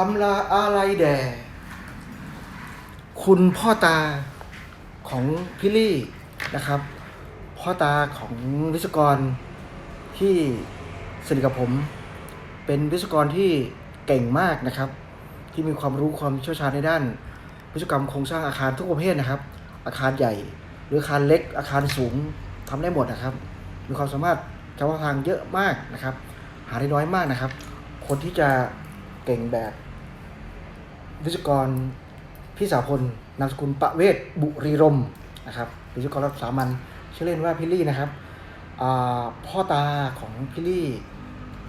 อำลาอาลัยแด่ คุณพ่อตาของพี่ลี่นะครับ พ่อตาของวิศกรที่สนิทกับผม เป็นวิศกรที่เก่งมากนะครับ ที่มีความรู้ความเชี่ยวชาญในด้าน วิศวกรรมโครงสร้างอาคารทุกประเภทนะครับ อาคารใหญ่ หรืออาคารเล็ก อาคารสูงทำได้หมดนะครับ มีความสามารถเฉพาะทางเยอะมากนะครับ หาได้น้อยมากนะครับ คนที่จะเก่งแบบ วิศวกรพี่สาวพลนามสกุลประเวศบุรีรมนะครับวิศวกรรับสามัญชื่อเล่นว่าพี่ลี่นะครับพ่อตาของพี่ลี่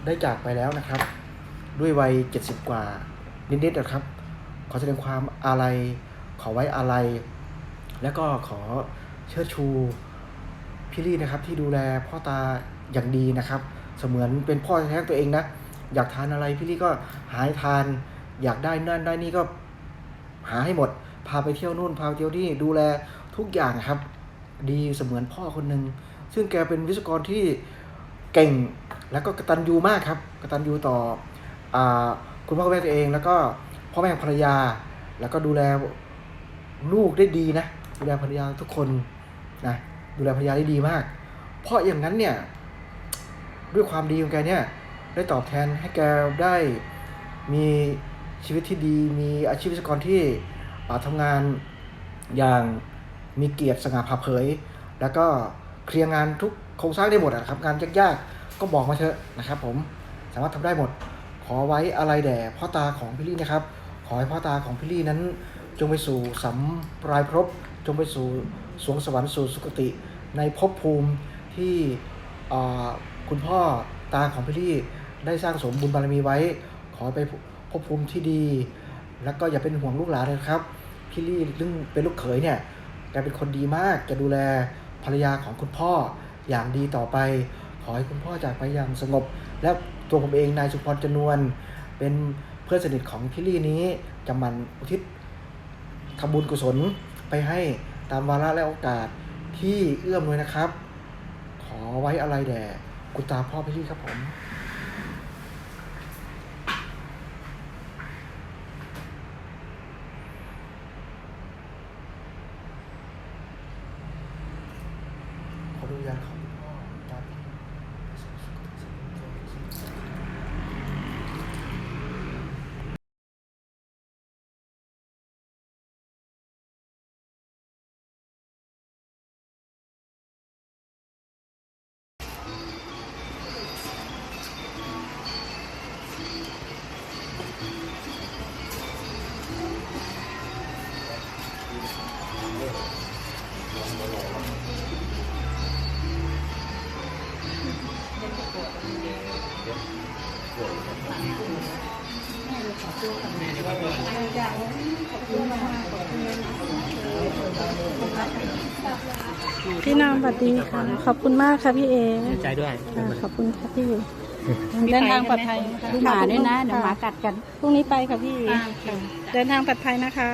ได้จากไปแล้วนะครับ ด้วยวัย 70 กว่านิดๆนะครับ ขอแสดงความอาลัยขอไว้อาลัยแล้วก็ขอเชิดชูพี่ลี่นะครับที่ดูแลพ่อตาอย่างดีนะครับ เสมือนเป็นพ่อแท้ๆตัวเองนะ อยากทานอะไรพี่ลี่ก็หาให้ทาน อยากได้นั่นได้นี่ก็หาให้หมด พาไปเที่ยวนู่นพาไปเที่ยวนี่ดูแลทุกอย่างครับ ดีเสมือนพ่อคนหนึ่งซึ่งแกเป็นวิศวกรที่เก่งแล้วก็กตัญญูมากครับกตัญญูต่ออคุณพ่อคุณแม่ตัวเอง แล้วก็พ่อแม่ภรรยา แล้วก็ดูแลลูกได้ดีนะ ดูแลภรรยาทุกคนนะดูแลภรรยาได้ดีมาก เพราะอย่างนั้นเนี่ยด้วยความดีของแกเนี่ยได้ตอบแทนให้แกได้มี ชีวิตที่ดีมีอาชีพวิศวกรที่อ่าทำงานอย่างมีเกียรติสง่าผ่าเผย แล้วก็เคลียร์งานทุกโครงสร้างได้หมดอะครับงานยากๆก็บอกมาเถอะนะครับผมสามารถทำได้หมด ขอไว้อะไรแด่พ่อตาของพี่ลี่นะครับ ขอให้พ่อตาของพี่ลี่นั้น จงไปสู่สัมปรายภพจงไปสู่สวงสวรรค์สู่สุคติ ในภพภูมิที่คุณพ่อตาของพี่ลี่ได้สร้างสมบุญบารมีไว้ ขอไป ภพภูมิที่ดี แล้วก็อย่าเป็นห่วงลูกหลานเลยครับ พี่ลี่ซึ่งเป็นลูกเขยเนี่ยแกเป็นคนดีมาก จะดูแลภรรยาของคุณพ่ออย่างดีต่อไป ขอให้คุณพ่อจากไปอย่างสงบ และตัวผมเองนายสุพรจนวน เป็นเพื่อนสนิทของพี่ลี่นี้จะมันอุทิศทำบุญกุศลไปให้ตามวาระและโอกาสที่เอื้อมเลยนะครับ ขอไว้อะไรแด่คุณตาพ่อพี่ลี่ครับผม พี่นามสวัสดีค่ะ ขอบคุณมากค่ะพี่เอใจด้วย ค่ะขอบคุณค่ะพี่เดินทางปลอดภัยนะคะดูหมาด้วยนะเดี๋ยวหมาค่กัดกันพรุ่งนี้ไปค่ะพี่อ่าค่ะเดินทางปลอดภัยนะคะ